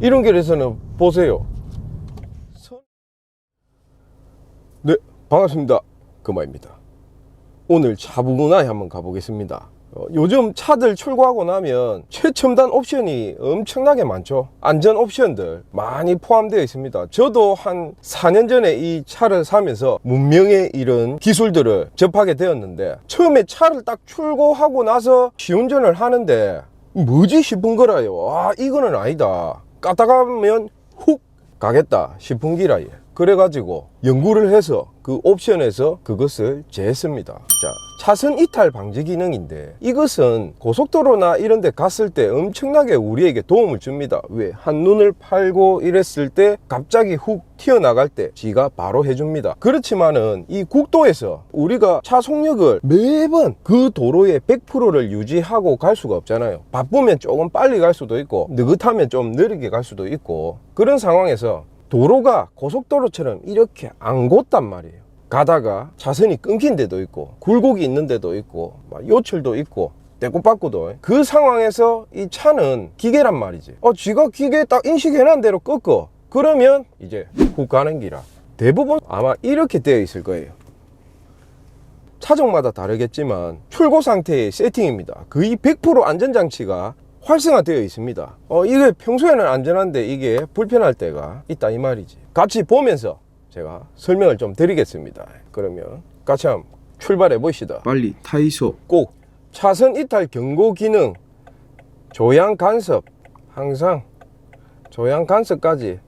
이런 길에서는 보세요. 선- 네, 반갑습니다. 금화입니다. 오늘 차부문화에 한번 가보겠습니다. 어, 요즘 차들 출고하고 나면 최첨단 옵션이 엄청나게 많죠. 안전 옵션들 많이 포함되어 있습니다. 저도 한 4년 전에 이 차를 사면서 문명의 이런 기술들을 접하게 되었는데 처음에 차를 딱 출고하고 나서 시운전을 하는데 뭐지 싶은 거라요. 아, 이거는 아니다. 까딱하면 훅 가겠다 싶은 기라예. 그래가지고 연구를 해서 그 옵션에서 그것을 제했습니다. 자, 차선 이탈 방지 기능인데 이것은 고속도로나 이런 데 갔을 때 엄청나게 우리에게 도움을 줍니다. 왜? 한눈을 팔고 이랬을 때 갑자기 훅 튀어나갈 때 지가 바로 해줍니다. 그렇지만은 이 국도에서 우리가 차 속력을 매번 그 도로의 100%를 유지하고 갈 수가 없잖아요. 바쁘면 조금 빨리 갈 수도 있고 느긋하면 좀 느리게 갈 수도 있고 그런 상황에서 도로가 고속도로처럼 이렇게 안 곧단 말이에요. 가다가 차선이 끊긴 데도 있고 굴곡이 있는 데도 있고 막 요철도 있고 떼꼬빠꾸도. 그 상황에서 이 차는 기계란 말이지. 어 쥐가 기계 딱 인식해놓은 대로 꺾어. 그러면 이제 훅 가는 기라. 대부분 아마 이렇게 되어 있을 거예요. 차종마다 다르겠지만 출고 상태의 세팅입니다. 거의 100% 안전장치가 활성화되어 있습니다. 어 이게 평소에는 안전한데 이게 불편할 때가 있다 이 말이지. 같이 보면서 제가 설명을 좀 드리겠습니다. 그러면 같이 한번 출발해 보시다. 빨리 타이소. 꼭 차선 이탈 경고 기능 조향 간섭 항상 조향 간섭까지.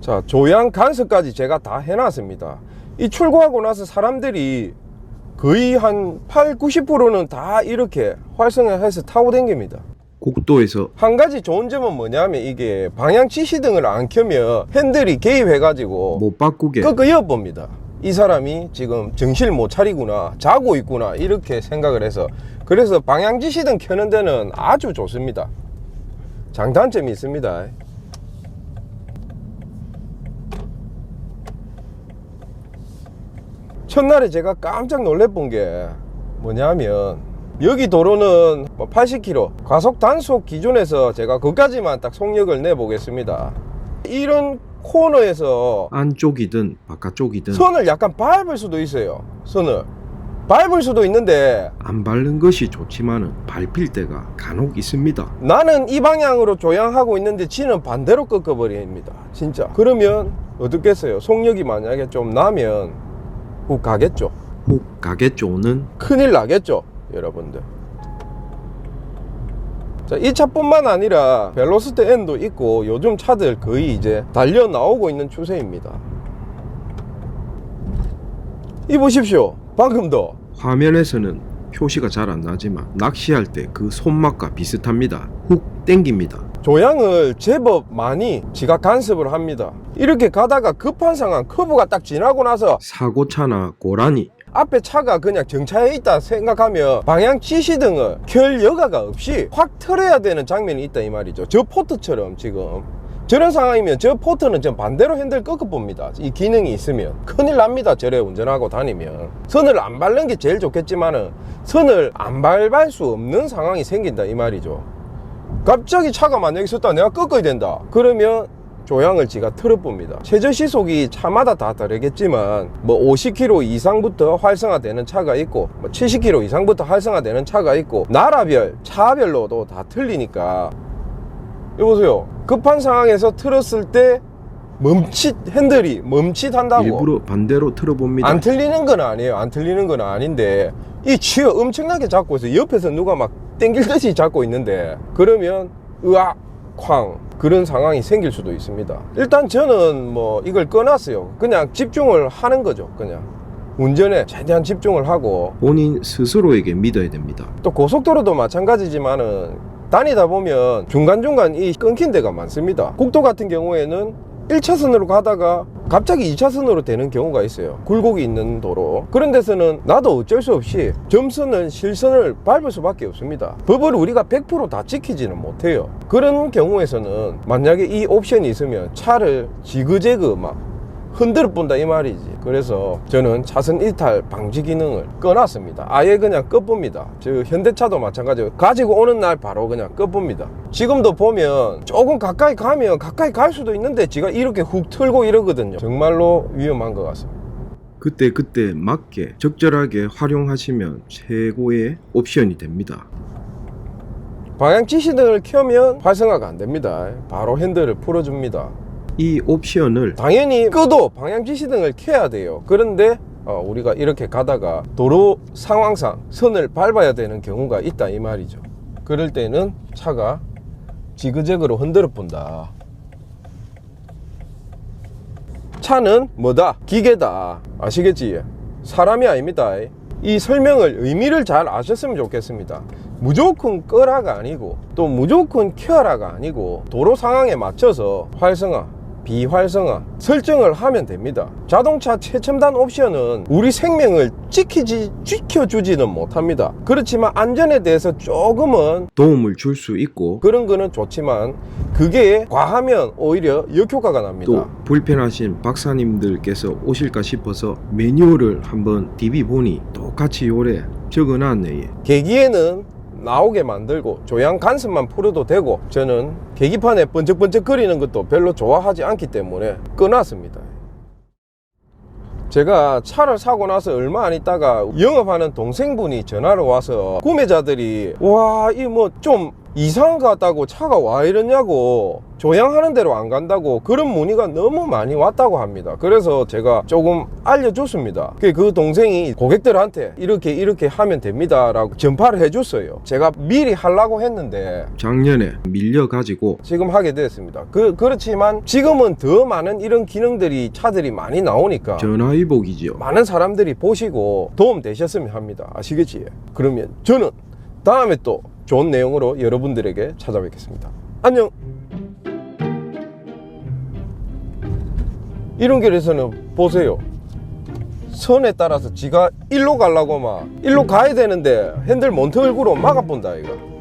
자 조향 간섭까지 제가 다 해놨습니다. 이 출고하고 나서 사람들이 거의 한 8, 90%는 다 이렇게 활성화해서 타고 댕깁니다 국도에서 한 가지 좋은 점은 뭐냐면 이게 방향 지시등을 안 켜면 핸들이 개입해가지고 못 바꾸게 끄끄여 봅니다. 이 사람이 지금 정신을 못 차리구나, 자고 있구나, 이렇게 생각을 해서. 그래서 방향 지시등 켜는 데는 아주 좋습니다. 장단점이 있습니다. 첫날에 제가 깜짝 놀래본 게 뭐냐면 여기 도로는 뭐 80km 과속 단속 기준에서 제가 그까지만 딱 속력을 내보겠습니다. 이런 코너에서 안쪽이든 바깥쪽이든 선을 약간 밟을 수도 있어요 선을. 밟을 수도 있는데 안 바른 것이 좋지만은 밟힐 때가 간혹 있습니다. 나는 이 방향으로 조향하고 있는데 지는 반대로 꺾어버립니다 진짜. 그러면 어떻겠어요? 속력이 만약에 좀 나면 훅 가겠죠? 혹 가겠죠는? 큰일 나겠죠 여러분들. 자, 이 차뿐만 아니라 벨로스트 N도 있고 요즘 차들 거의 이제 달려 나오고 있는 추세입니다. 이 보십시오. 방금도 화면에서는 표시가 잘 안 나지만 낚시할 때 그 손맛과 비슷합니다. 훅 땡깁니다. 조향을 제법 많이 지각 간섭을 합니다. 이렇게 가다가 급한 상황 커브가 딱 지나고 나서 사고차나 고라니 앞에 차가 그냥 정차해 있다 생각하면 방향 지시등을 켤 여가가 없이 확 틀어야 되는 장면이 있다 이 말이죠. 저 포트처럼 지금. 저런 상황이면 저 포트는 전 반대로 핸들 꺾어 봅니다. 이 기능이 있으면. 큰일 납니다. 저래 운전하고 다니면. 선을 안 밟는 게 제일 좋겠지만은 선을 안 밟을 수 없는 상황이 생긴다 이 말이죠. 갑자기 차가 만약에 있었다 내가 꺾어야 된다. 그러면 조향을 지가 틀어봅니다 최저 시속이 차마다 다 다르겠지만 뭐 50km 이상부터 활성화되는 차가 있고 뭐 70km 이상부터 활성화되는 차가 있고 나라별 차별로도 다 틀리니까 여보세요 급한 상황에서 틀었을 때 멈칫 핸들이 멈칫한다고 일부러 반대로 틀어봅니다. 안 틀리는 건 아니에요. 안 틀리는 건 아닌데 이 쥐어 엄청나게 잡고 있어요. 옆에서 누가 막 땡길 듯이 잡고 있는데 그러면 으악 쾅 그런 상황이 생길 수도 있습니다. 일단 저는 뭐 이걸 꺼놨어요. 그냥 집중을 하는 거죠. 그냥 운전에 최대한 집중을 하고 본인 스스로에게 믿어야 됩니다. 또 고속도로도 마찬가지지만은 다니다 보면 중간중간 이 끊긴 데가 많습니다. 국도 같은 경우에는 1차선으로 가다가 갑자기 2차선으로 되는 경우가 있어요. 굴곡이 있는 도로. 그런 데서는 나도 어쩔 수 없이 점선을 실선을 밟을 수밖에 없습니다. 법을 우리가 100%다 지키지는 못해요. 그런 경우에서는 만약에 이 옵션이 있으면 차를 지그재그 막 흔들어 본다 이 말이지. 그래서 저는 차선 이탈 방지 기능을 꺼놨습니다. 아예 그냥 꺼봅니다. 저 현대차도 마찬가지고 가지고 오는 날 바로 그냥 꺼봅니다. 지금도 보면 조금 가까이 가면 가까이 갈 수도 있는데 지가 이렇게 훅 틀고 이러거든요. 정말로 위험한 것 같습니다. 그때 그때 맞게 적절하게 활용하시면 최고의 옵션이 됩니다. 방향 지시등을 켜면 활성화가 안 됩니다. 바로 핸들을 풀어줍니다 이 옵션을 당연히 끄도 방향 지시등을 켜야 돼요. 그런데 어, 우리가 이렇게 가다가 도로 상황상 선을 밟아야 되는 경우가 있다 이 말이죠. 그럴 때는 차가 지그재그로 흔들어 본다. 차는 뭐다? 기계다. 아시겠지? 사람이 아닙니다. 이 설명을 의미를 잘 아셨으면 좋겠습니다. 무조건 끄라가 아니고 또 무조건 켜라가 아니고 도로 상황에 맞춰서 활성화, 비활성화 설정을 하면 됩니다. 자동차 최첨단 옵션은 우리 생명을 지키지 지켜주지는 못합니다. 그렇지만 안전에 대해서 조금은 도움을 줄 수 있고 그런 거는 좋지만 그게 과하면 오히려 역효과가 납니다. 또 불편하신 박사님들께서 오실까 싶어서 매뉴얼을 한번 DB 보니 똑같이 요래 적어놨네. 계기에는 나오게 만들고 조향 간섭만 풀어도 되고 저는 계기판에 번쩍번쩍 거리는 것도 별로 좋아하지 않기 때문에 꺼놨습니다. 제가 차를 사고 나서 얼마 안 있다가 영업하는 동생분이 전화를 와서 구매자들이 와 이 뭐 좀 이상한 것 같다고 차가 와 이러냐고 조향하는 대로 안 간다고 그런 문의가 너무 많이 왔다고 합니다 그래서 제가 조금 알려줬습니다 그- 그 동생이 고객들한테 이렇게 이렇게 하면 됩니다 라고 전파를 해줬어요 제가 미리 하려고 했는데 작년에 밀려가지고 지금 하게 됐습니다 그, 그렇지만 지금은 더 많은 이런 기능들이 차들이 많이 나오니까 전화위복이지요. 많은 사람들이 보시고 도움 되셨으면 합니다. 아시겠지? 그러면 저는 다음에 또 좋은 내용으로 여러분들에게 찾아뵙겠습니다. 안녕! 이런 길에서는 보세요. 선에 따라서 지가 일로 가려고 막 일로 가야 되는데 핸들 얼굴로 막아본다 이거.